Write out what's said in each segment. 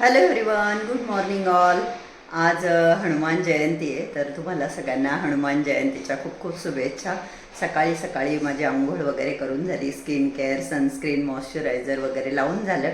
Hello everyone good morning all आज हनुमान जयंती आहे तर तुम्हाला सगळ्यांना हनुमान जयंतीच्या खूप खूप शुभेच्छा. सकाळी सकाळी माझी आंघोळ वगैरे करून झाली स्किन केअर सनस्क्रीन मॉइश्चरायझर वगैरे लावून झालं.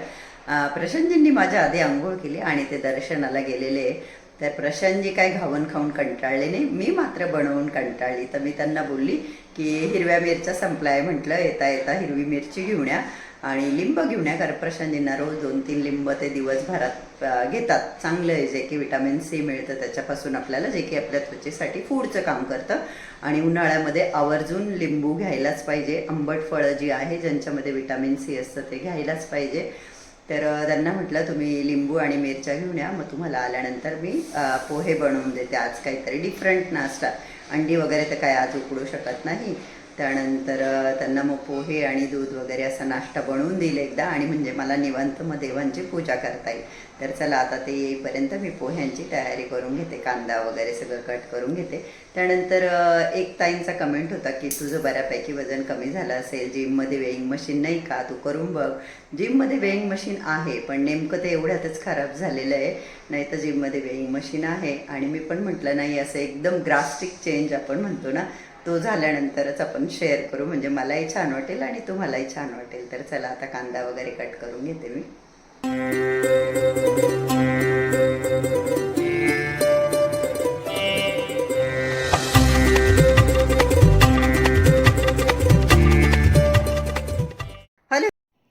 प्रशांतजींनी माझ्या आधी आंघोळ केली आणि ते दर्शनाला गेलेले आहे. तर प्रशांतजी काय घावन खाऊन कंटाळले नाही. मी मात्र बनवून कंटाळली. तर मी त्यांना बोलली की हिरव्या मिरच्या संपलाय म्हटलं येता येता हिरवी मिरची घेऊन या. आणि लिंब घेऊन या. कारण रोज दोन तीन लिंब ते दिवसभरात घेतात. चांगलं आहे जे की विटॅमिन सी मिळतं त्याच्यापासून आपल्याला जे की आपल्या त्वचेसाठी फूडचं काम करतं. आणि उन्हाळ्यामध्ये आवर्जून लिंबू घ्यायलाच पाहिजे. आंबट फळं जी आहे ज्यांच्यामध्ये विटॅमिन सी असतं ते घ्यायलाच पाहिजे. तर त्यांना म्हटलं तुम्ही लिंबू आणि मिरच्या घेऊन या. मग तुम्हाला आल्यानंतर मी पोहे बनवून देते. आज काहीतरी डिफरंट नाश्ता. अंडी वगैरे तर काय आज उकडू शकत नाही. त्यानंतर त्यांना मग पोहे आणि दूध वगैरे असा नाश्ता बनवून देईल एकदा आणि म्हणजे मला निवांत मग देवांची पूजा करता येईल. तर चला आता ते येईपर्यंत मी पोह्यांची तयारी करून घेते कांदा वगैरे सगळं कट करून घेते. त्यानंतर एक ताईंचा कमेंट होता की तुझं बऱ्यापैकी वजन कमी झालं असेल जिममध्ये वेईंग मशीन नाही का? तू करून बघ. जिममध्ये वेईंग मशीन आहे पण नेमकं ते एवढ्यातच खराब झालेलं आहे. नाही तर जिममध्ये वेईंग मशीन आहे. आणि मी पण म्हटलं नाही असं एकदम ग्रास्टिक चेंज आपण म्हणतो ना तो झाल्यानंतरच आपण शेअर करू. म्हणजे मलाही छान वाटेल आणि तुम्हालाही छान वाटेल. तर चला आता कांदा वगैरे कट करून घेते मी.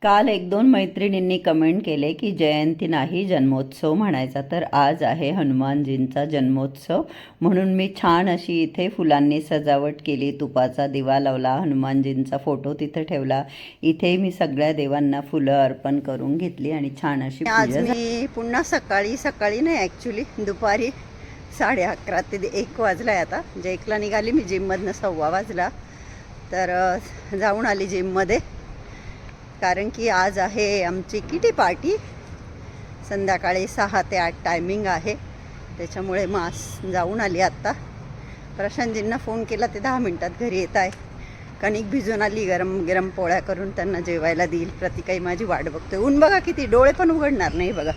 काल एक दोन मैत्रिणींनी कमेंट केले की जयंती नाही जन्मोत्सव म्हणायचा. तर आज आहे हनुमानजींचा जन्मोत्सव. म्हणून मी छान अशी इथे फुलांनी सजावट केली. तुपाचा दिवा लावला हनुमानजींचा फोटो तिथे ठेवला. इथे मी सगळ्या देवांना फुलं अर्पण करून घेतली आणि छान अशी आज मी पुन्हा सकाळी सकाळी नाही ॲक्च्युली दुपारी साडे अकरा ते एक वाजलाय आता. म्हणजे एकला निघाली मी जिममधनं सव्वा वाजला. तर जाऊन आली जिममध्ये कारण की आज आहे आमची किटी पार्टी. संध्याकाळी सहा ते आठ टायमिंग आहे. त्याच्यामुळे मास जाऊन आली आत्ता. प्रशांतजींना फोन केला ते दहा मिनटात घरी येत आहे. कणिक भिजून आली गरम गरम पोळ्या करून त्यांना जेवायला देईल. प्रतिकाई माझी वाट बघतोय. ऊन बघा किती डोळे पण उघडणार नाही बघा.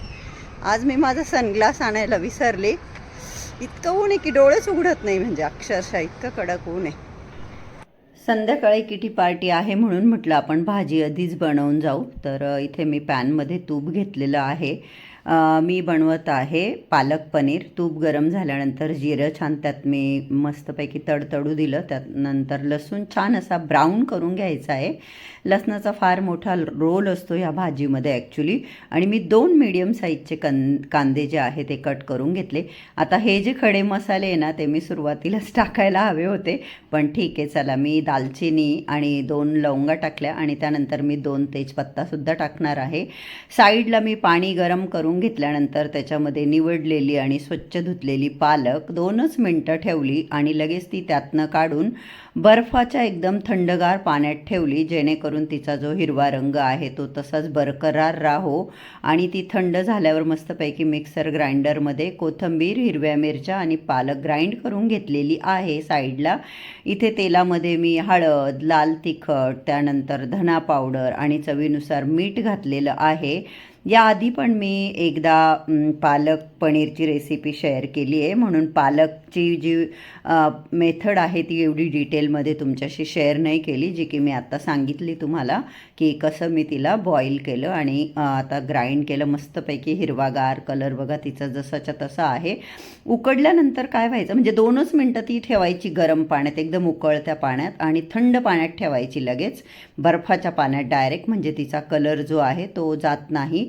आज मी माझा सनग्लास आणायला विसरले. इतकं ऊन आहे की डोळेच उघडत नाही म्हणजे अक्षरशः इतकं कडक ऊन आहे. संध्याकाळी किटी पार्टी आहे म्हणून म्हटलं आपण भाजी आधीच बनवून जाऊ. तर इथे मी पॅनमध्ये तूप घेतलेलं आहे. मी बनवत आहे पालक पनीर. तूप गरम झाल्यानंतर जिरं छान त्यात मी मस्तपैकी तडतडू दिलं. त्यात नंतर लसूण छान असा ब्राऊन करून घ्यायचा आहे. लसणाचा फार मोठा रोल असतो ह्या भाजीमध्ये ॲक्च्युली आणि मी दोन मीडियम साईजचे कं कांदे जे आहे ते कट करून घेतले. आता हे जे खडे मसाले आहे ना ते मी सुरुवातीलाच टाकायला हवे होते. पण ठीक आहे चला मी दालचिनी आणि दोन लवंगा टाकल्या आणि त्यानंतर मी दोन तेजपत्तासुद्धा टाकणार आहे. साईडला मी पाणी गरम करून घेतल्यानंतर त्याच्यामध्ये निवडलेली आणि स्वच्छ धुतलेली पालक दोनच मिनटं ठेवली आणि लगेच ती त्यातनं काढून बर्फाच्या एकदम थंडगार पाण्यात ठेवली जेणेकरून तिचा जो हिरवा रंग आहे तो तसाच बरकरार राहो आणि ती थंड झाल्यावर मस्तपैकी मिक्सर ग्राइंडरमध्ये कोथिंबीर हिरव्या मिरच्या आणि पालक ग्राइंड करून घेतलेली आहे साईडला. इथे तेलामध्ये मी हळद लाल तिखट त्यानंतर धना पावडर आणि चवीनुसार मीठ घातलेलं आहे. याआधी पण मी एकदा पालक पनीरची रेसिपी शेअर केली आहे. म्हणून पालकची जी मेथड आहे ती एवढी डिटेलमध्ये तुमच्याशी शेअर नाही केली जी की मी आत्ता सांगितली तुम्हाला की कसं मी तिला बॉईल केलं आणि आता ग्राइंड केलं. मस्तपैकी हिरवागार कलर बघा तिचा जसाच्या तसा आहे. उकडल्यानंतर काय व्हायचं म्हणजे दोनच मिनटं ती ठेवायची गरम पाण्यात एकदम उकळत्या पाण्यात आणि थंड पाण्यात ठेवायची लगेच. बर्फाच्या पाण्यात डायरेक्ट म्हणजे तिचा कलर जो आहे तो जात नाही.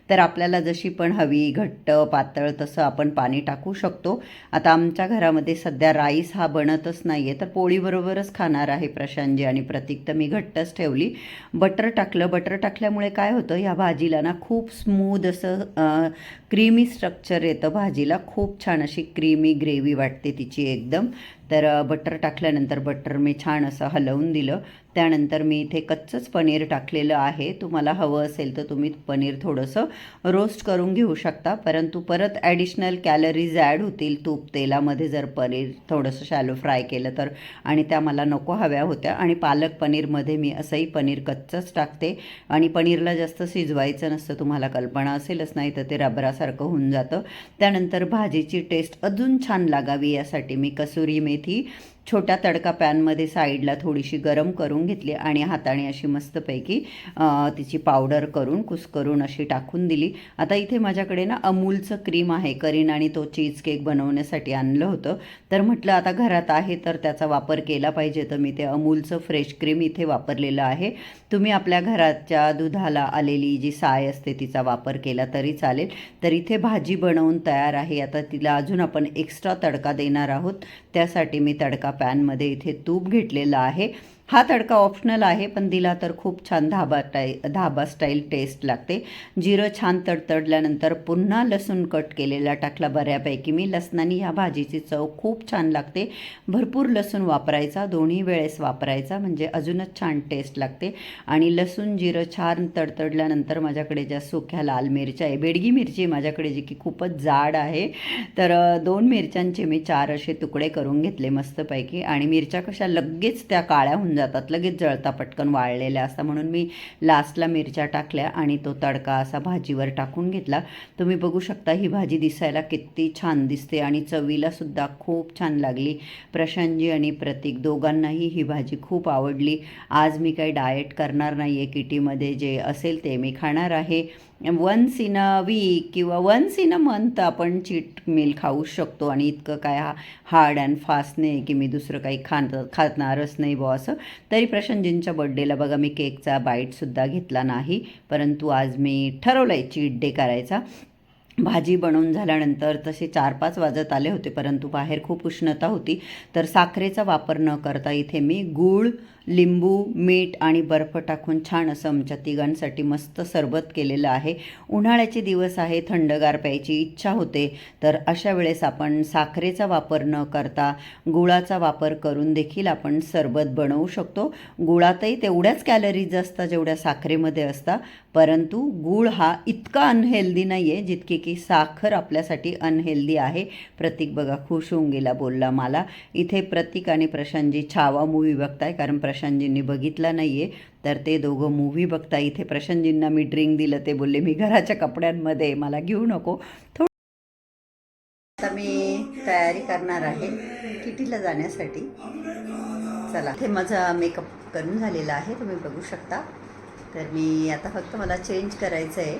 तर आपल्याला जशी पण हवी घट्ट पातळ तसं आपण पाणी टाकू शकतो. आता आमच्या घरामध्ये सध्या राईस हा बनतच नाही आहे तर पोळीबरोबरच खाणार आहे प्रशांतजी आणि प्रतीक. तर मी घट्टच ठेवली. बटर टाकलं. बटर टाकल्यामुळे काय होतं ह्या भाजीला ना खूप स्मूद असं क्रीमी स्ट्रक्चर येतं भाजीला. खूप छान अशी क्रीमी ग्रेव्ही वाटते तिची एकदम. तर बटर टाकल्यानंतर बटर मी छान असं हलवून दिलं. त्यानंतर मी इथे कच्चंच पनीर टाकलेलं आहे. तुम्हाला हवं असेल तर तुम्ही पनीर थोडंसं रोस्ट करून घेऊ शकता परंतु परत ॲडिशनल कॅलरीज ॲड होतील तूप तेलामध्ये जर पनीर थोडंसं शॅलो फ्राय केलं तर. आणि त्या मला नको हव्या होत्या. आणि पालक पनीरमध्ये मी असंही पनीर कच्चंच टाकते. आणि पनीरला जास्त शिजवायचं नसतं तुम्हाला कल्पना असेलच नाही तर ते रबरासारखं होऊन जातं. त्यानंतर भाजीची टेस्ट अजून छान लागावी यासाठी मी कसुरी मेथी छोट्या तडका पॅनमध्ये साईडला थोडीशी गरम करून घेतली आणि हाताने अशी मस्तपैकी तिची पावडर करून कुस्करून अशी टाकून दिली. आता इथे माझ्याकडे ना अमूलचं क्रीम आहे. करीन आणि तो चीज केक बनवण्यासाठी आणलं होतं. तर म्हटलं आता घरात आहे तर त्याचा वापर केला पाहिजे. तर मी ते अमूलचं फ्रेश क्रीम इथे वापरलेलं आहे. तुम्ही आपल्या घराच्या दुधाला आलेली जी साय असते तिचा वापर केला तरी चालेल. तर इथे भाजी बनवून तयार आहे. आता तिला अजून आपण एक्स्ट्रा तडका देणार आहोत. त्यासाठी मी तडका पॅनमध्ये इथे तूप घेतलेलं आहे. हा तडका ऑप्शनल आहे पण दिला तर खूप छान धाबा टाई धाबा स्टाईल टेस्ट लागते. जिरं छान तडतडल्यानंतर पुन्हा लसूण कट केलेला टाकला बऱ्यापैकी. मी लसणाने ह्या भाजीची चव खूप छान लागते. भरपूर लसूण वापरायचा दोन्ही वेळेस वापरायचा म्हणजे अजूनच छान टेस्ट लागते. आणि लसूण जिरं छान तडतडल्यानंतर माझ्याकडे ज्या सुक्या लाल मिरच्या आहे बेडगी मिरची माझ्याकडे जी की खूपच जाड आहे. तर दोन मिरच्यांचे मी चार असे तुकडे करून घेतले मस्तपैकी आणि मिरच्या कशा लगेच त्या काळ्या होऊन जातात लगेच जळता पटकन वाळलेल्या असतात. म्हणून मी लास्टला मिरच्या टाकल्या आणि तो तडका असा भाजीवर टाकून घेतला. तुम्ही बघू शकता ही भाजी दिसायला किती छान दिसते आणि चवीला सुद्धा खूप छान लागली. प्रशांतजी आणि प्रतीक दोघांनाही ही भाजी खूप आवडली. आज मी काही डाएट करणार नाही आहे किटीमध्ये जे असेल ते मी खाणार आहे. वन्स इन अ वीक किंवा वन्स इन अ मंथ आपण चीट मील खाऊ शकतो. आणि इतकं काय हा हार्ड अँड फास्ट नाही की मी दुसरं काही खात खाणारच नाही बुवा असं. तरी प्रशांतजींच्या बड्डेला बघा मी केकचा बाईटसुद्धा घेतला नाही. परंतु आज मी ठरवलं आहे चीट डे करायचा. भाजी बनवून झाल्यानंतर तसे चार पाच वाजत आले होते परंतु बाहेर खूप उष्णता होती. तर साखरेचा वापर न करता इथे मी गूळ लिंबू मीठ आणि बर्फ टाकून छान असं आमच्या तिघांसाठी मस्त सरबत केलेलं आहे. उन्हाळ्याचे दिवस आहे थंडगार प्यायची इच्छा होते. तर अशा वेळेस आपण साखरेचा वापर न करता गुळाचा वापर करून देखील आपण सरबत बनवू शकतो. गुळातही तेवढ्याच कॅलरीज असतात जेवढ्या साखरेमध्ये असतात परंतु गूळ हा इतका अनहेल्दी नाही आहे जितकी की साखर आपल्यासाठी अनहेल्दी आहे. प्रतीक बघा खुश होऊन गेला बोलला मला. इथे प्रतीक आणि प्रशांतजी छावा मूवी बघताय कारण प्रशांतजींनी बघितला नाही आहे तर ते दोघं मूव्ही बघता इथे प्रशांतजींना मी ड्रिंक दिलं ते बोलले मी घराच्या कपड्यांमध्ये मला घेऊ नको. थोडं आता मी तयारी करणार आहे किटीला जाण्यासाठी. चला. हे माझा मेकअप करून झालेला आहे तुम्ही बघू शकता. तर मी आता फक्त मला चेंज करायचं आहे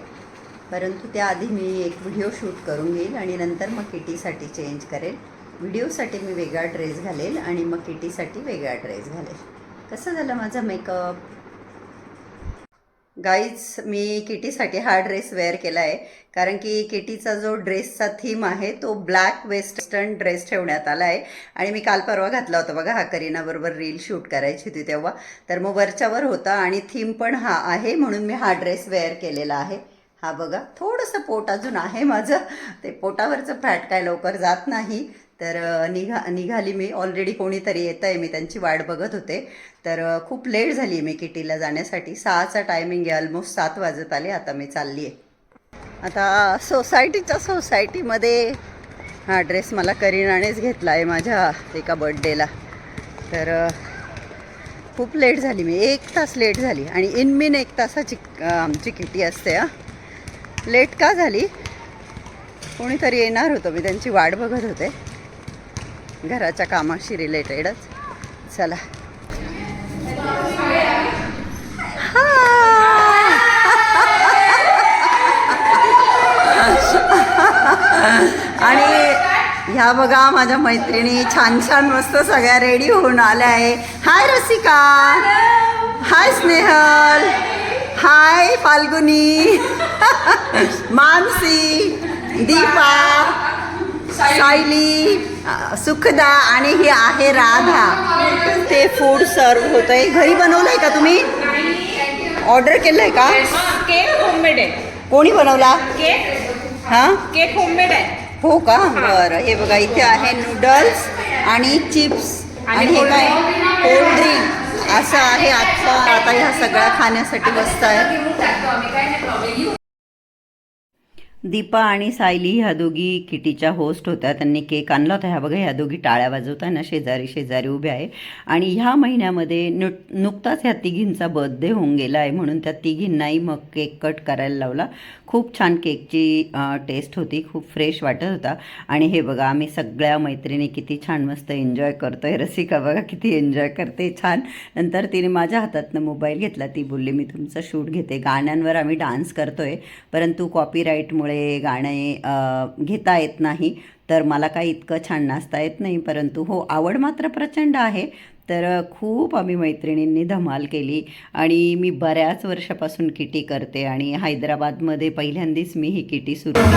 परंतु त्याआधी मी एक व्हिडिओ शूट करून घेईल आणि नंतर मग किटीसाठी चेंज करेल. व्हिडिओसाठी मी वेगळा ड्रेस घालेल आणि मग किटीसाठी वेगळा ड्रेस घालेल. कसं झालं माझा मेकअप? गाईज मी किटीसाठी हा ड्रेस वेअर केला आहे. कारण की किटीचा जो ड्रेसचा थीम आहे तो ब्लॅक वेस्टर्न ड्रेस ठेवण्यात आला आहे. आणि मी काल परवा घातला होता बघा हा करीनाबरोबर रील शूट करायची होती तेव्हा. तर मग वरच्यावर होता आणि थीम पण हा आहे म्हणून मी हा ड्रेस वेअर केलेला आहे. हा बघा थोडंसं पोट अजून आहे माझं. ते पोटावरचं फॅट काय लवकर जात नाही. तर निघा निघाली मी. ऑलरेडी कोणीतरी येतं आहे मी त्यांची वाट बघत होते. तर खूप लेट झाली मी किटीला जाण्यासाठी. सहाचा टायमिंग आहे ऑलमोस्ट सात वाजत आले आता मी चालली आहे आता सोसायटीच्या सोसायटीमध्ये हा ड्रेस मला करीनानेच घेतला आहे माझ्या एका बड्डेला तर खूप लेट झाली मी. एक तास लेट झाली. आणि इनमिन एक तासाची आमची किटी असते हां. लेट का झाली? कोणीतरी येणार होतं. मी त्यांची वाट बघत होते. घराच्या कामाशी रिलेटेडच चला. आणि ह्या बघा माझ्या मैत्रिणी छान छान मस्त सगळ्या रेडी होऊन आल्या आहे. हाय रसिका हाय स्नेहल हाय फाल्गुनी. मानसी दीपा सायली सुखदा आणि ही आहे राधा. ते फूड सर्व होत आहे घरी बनवलंय का तुम्ही? ऑर्डर केलंय का? केक होममेड आहे. कोणी बनवला? केक हां? केक होममेड आहे. हो का? बरं. हे बघा इथे आहे नूडल्स आणि चिप्स आणि हे काय? कोल्ड ड्रिंक असं आहे आत्ता आता ह्या सगळ्या खाण्यासाठी बसत आहे. दीपा आणि सायली ह्या दोघी किटीच्या होस्ट होत्या. त्यांनी केक आणला होता. ह्या बघा ह्या दोघी टाळ्या वाजवताना शेजारी शेजारी उभ्या आहे. आणि ह्या महिन्यामध्ये नु नुकताच ह्या तिघींचा बर्थडे होऊन गेला आहे. म्हणून त्या तिघींनाही मग केक कट करायला लावला. खूप छान केकची टेस्ट होती. खूप फ्रेश वाटत होता. आणि हे बघा आम्ही सगळ्या मैत्रिणी किती छान मस्त एन्जॉय करतो आहे रसिका बघा किती एन्जॉय करते. छान. नंतर तिने माझ्या हातातनं मोबाईल घेतला. ती बोलली मी तुमचा शूट घेते. गाण्यांवर आम्ही डान्स करतो आहे परंतु कॉपीराईटमुळे गाणे घेता येत नाही. तर मला काही इतकं छान नाचता येत नाही. परंतु हो आवड मात्र प्रचंड आहे. तर खूप आम्ही मैत्रिणींनी धमाल केली. आणि मी बऱ्याच वर्षापासून किटी करते आणि हैदराबादमध्ये पहिल्यांदाच मी ही किटी सुरू केली.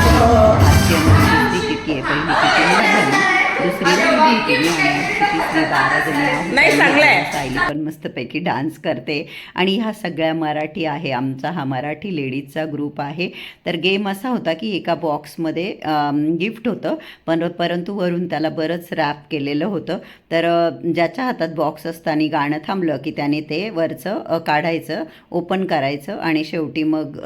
किटी आहे पहिली किटी नाही चांगलं आहे. सायली पण मस्तपैकी डान्स करते. आणि ह्या सगळ्या मराठी आहे. आमचा हा मराठी लेडीजचा ग्रुप आहे. तर गेम असा होता की एका बॉक्समध्ये गिफ्ट होतं. पण परंतु वरून त्याला बरंच रॅप केलेलं होतं. तर ज्याच्या हातात बॉक्स असताना गाणं थांबलं की त्याने ते वरचं अ, काढायचं ओपन करायचं आणि शेवटी मग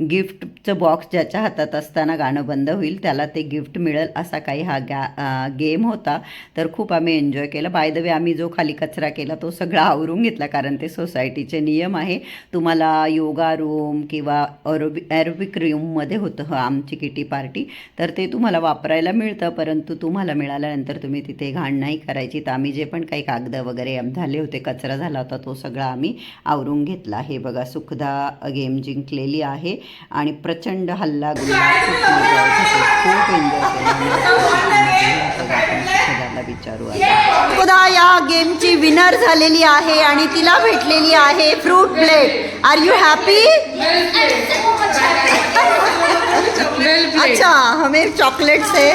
गिफ्टचं बॉक्स ज्याच्या हातात असताना गाणं बंद होईल त्याला ते गिफ्ट मिळेल असा काही हा गा गेम होता तर खूप आम्ही एन्जॉय केलं. बाय द वे आम्ही जो खाली कचरा केला तो सगळा आवरून घेतला कारण ते सोसायटीचे नियम आहे. तुम्हाला योगा रूम किंवा अरोबि ॲरोबिक रूममध्ये होतं हं आमची किटी पार्टी तर ते तुम्हाला वापरायला मिळतं परंतु तुम्हाला मिळाल्यानंतर तुम्ही तिथे घाण नाही करायची. तर आम्ही जे पण काही कागद वगैरे झाले होते कचरा झाला होता तो सगळा आम्ही आवरून घेतला. हे बघा सुखदा गेम जिंकलेली आहे. आणि प्रचंड हल्ला गुल्ला खूप एन्जॉय केला. विचारू आता. सुखदा या गेमची विनर झालेली आहे आणि तिला भेटलेली आहे fruit plate are you happy अच्छा हमें चॉकलेट्स है।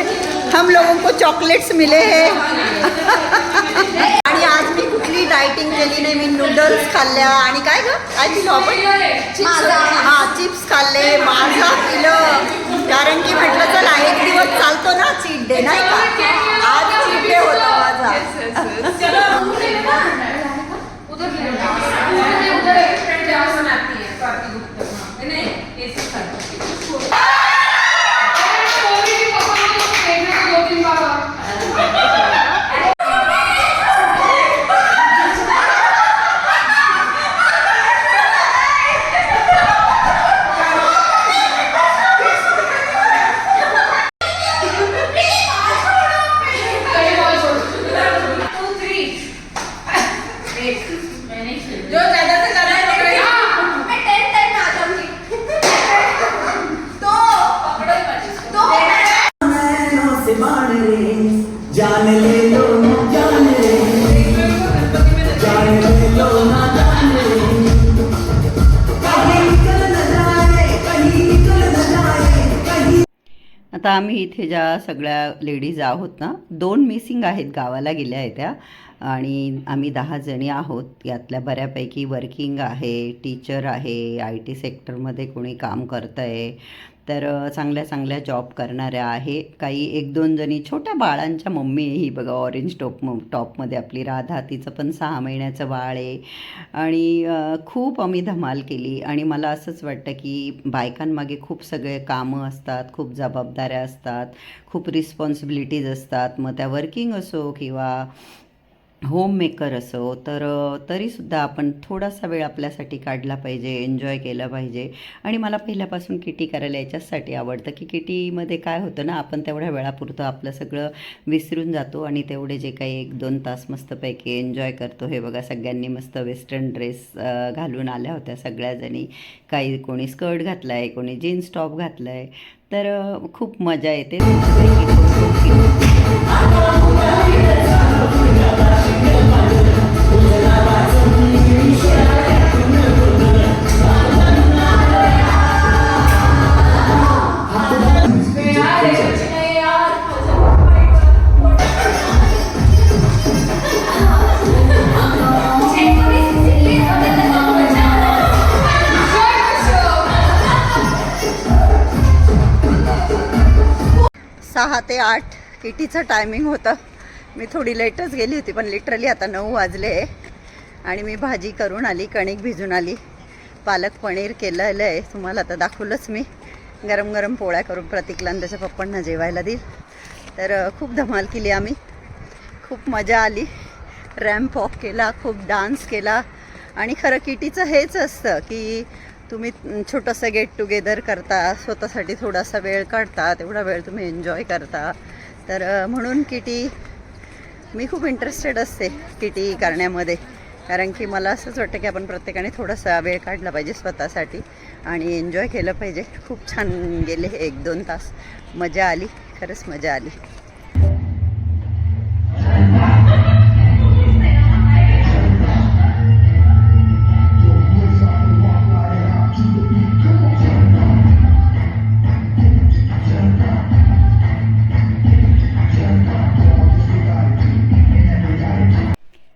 हम लोगों को चॉकलेट्स मिले हैं। आणि आज मी कुठली डायटिंग केली नाही मी नूडल्स खाल्ल्या. आणि काय ग? काय दिलं आपण? हा चिप्स खाल्ले. माझा पिलं. कारण की म्हटलं चला एक दिवस चालतो ना चीट डे नाही का? आज चीट डे होता माझा जो आता आम्ही इथे ज्या सगळ्या लेडीज आहोत ना दोन मिसिंग आहेत गावाला गेल्या आहेत त्या. आणि आम्ही दहा जणी आहोत. यातल्या बऱ्यापैकी वर्किंग आहे टीचर आहे आय टी सेक्टरमध्ये कोणी काम करतं आहे तर चांगल्या चांगल्या जॉब करणाऱ्या आहे. काही एक दोन जणी छोट्या बाळांच्या मम्मी ही बघा ऑरेंज टॉप टॉपमध्ये आपली राधा. तिचं पण सहा महिन्याचं बाळ आहे. आणि खूप आम्ही धमाल केली. आणि मला असंच वाटतं की बायकांमागे खूप सगळे कामं असतात खूप जबाबदाऱ्या असतात खूप रिस्पॉन्सिबिलिटीज असतात. मग त्या वर्किंग असो किंवा होममेकर असो तर तरीसुद्धा आपण थोडासा वेळ आपल्यासाठी काढला पाहिजे एन्जॉय केला पाहिजे. आणि मला पहिल्यापासून किटी करायला याच्याचसाठी आवडतं की किटीमध्ये काय होतं ना आपण तेवढ्या वेळापुरतं आपलं सगळं विसरून जातो आणि तेवढे जे काही एक दोन तास मस्तपैकी एन्जॉय करतो. हे बघा सगळ्यांनी मस्त वेस्टर्न ड्रेस घालून आल्या होत्या सगळ्याजणी. काही कोणी स्कर्ट घातला आहे कोणी जीन्स टॉप घातला आहे तर खूप मजा येते. सहा ते आठ किटीचं टायमिंग होतं. मी थोडी लेटच गेली होती पण लिटरली आता नऊ वाजले आणि मी भाजी करून आली कणिक भिजून आली. पालक पनीर केलेलं आहे. तुम्हाला आता दाखवलंच मी. गरम गरम पोळ्या करून प्रतीकला आणि त्याच्या पप्पांना जेवायला देईल. तर खूप धमाल केली आम्ही. खूप मजा आली. रॅम्प वॉक केला खूप डान्स केला. आणि खरं किटीचं हेच असतं की तुम्ही छोटंसं गेट टुगेदर करता स्वतःसाठी थोडासा वेळ काढता तेवढा वेळ तुम्ही एन्जॉय करता. तर म्हणून किटी मी खूप इंटरेस्टेड असते किटी करण्यामध्ये. कारण की मला असंच वाटतं की आपण प्रत्येकाने थोडासा वेळ काढला पाहिजे स्वतःसाठी आणि एन्जॉय केलं पाहिजे. खूप छान गेले हे एक दोन तास. मजा आली. खरंच मजा आली.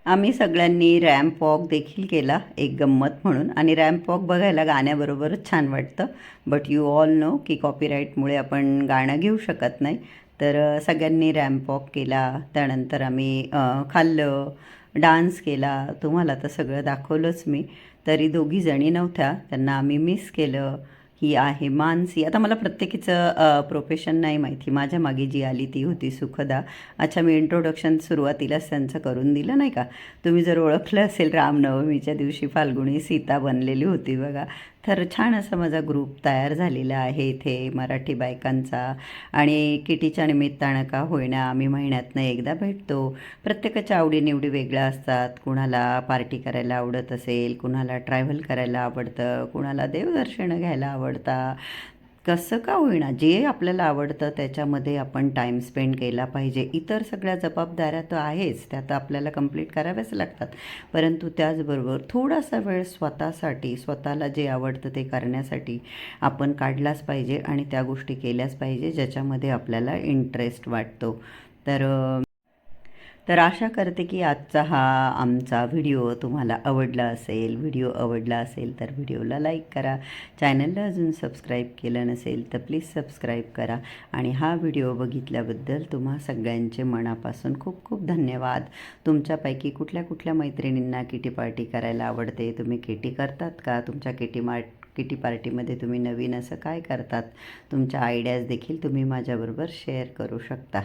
आम्ही सगळ्यांनी रॅम्प वॉक देखील केला एक गंमत म्हणून. आणि रॅम्प वॉक बघायला गाण्याबरोबरच छान वाटतं. बट यू ऑल नो की कॉपीराईटमुळे आपण गाणं घेऊ शकत नाही. तर सगळ्यांनी रॅम्प वॉक केला. त्यानंतर आम्ही खाल्लं डान्स केला. तुम्हाला तर सगळं दाखवलंच मी. तरी दोघी जणी नव्हत्या. त्यांना आम्ही मिस केलं. ही आहे मानसी. आता मला प्रत्येकीचं प्रोफेशन नाही माहिती. माझ्या मागे जी आली ती होती सुखदा. अच्छा मी इंट्रोडक्शन सुरुवातीलाच त्यांचं करून दिलं नाही का? तुम्ही जर ओळखलं असेल रामनवमीच्या दिवशी फाल्गुणी सीता बनलेली होती बघा. तर छान असा माझा ग्रुप तयार झालेला आहे इथे मराठी बायकांचा. आणि किटीच्या निमित्तानं का होईना आम्ही महिन्यातनं एकदा भेटतो. प्रत्येकाच्या आवडीनिवडी वेगळ्या असतात. कुणाला पार्टी करायला आवडत असेल कुणाला ट्रॅव्हल करायला आवडतं कुणाला देवदर्शनं घ्यायला आवडतं. कसं का होईना? जे आपल्याला आवडतं त्याच्यामध्ये आपण टाईम स्पेंड केला पाहिजे. इतर सगळ्या जबाबदाऱ्या तर आहेच. त्या तर आपल्याला कंप्लीट कराव्याच लागतात. परंतु त्याचबरोबर थोडासा वेळ स्वतःसाठी स्वतःला जे आवडतं ते करण्यासाठी आपण काढलाच पाहिजे आणि त्या गोष्टी केल्याच पाहिजे ज्याच्यामध्ये आपल्याला इंटरेस्ट वाटतो. तर तर आशा करते की आजचा हा आमचा व्हिडिओ तुम्हाला आवडला असेल व्हिडिओ आवडला असेल तर व्हिडिओला लाईक करा. चॅनलला अजून सबस्क्राईब केलं नसेल तर प्लीज सबस्क्राईब करा. आणि हा व्हिडिओ बघितल्याबद्दल तुम्हा सगळ्यांचे मनापासून खूप खूप धन्यवाद. तुमच्यापैकी कुठल्या कुठल्या मैत्रिणींना किटी पार्टी करायला आवडते? तुम्ही किटी करतात का? तुमच्या किटी मार्ट किटी पार्टीमध्ये तुम्ही नवीन असं काय करतात? तुमच्या आयडियाज देखील तुम्ही माझ्याबरोबर शेअर करू शकता.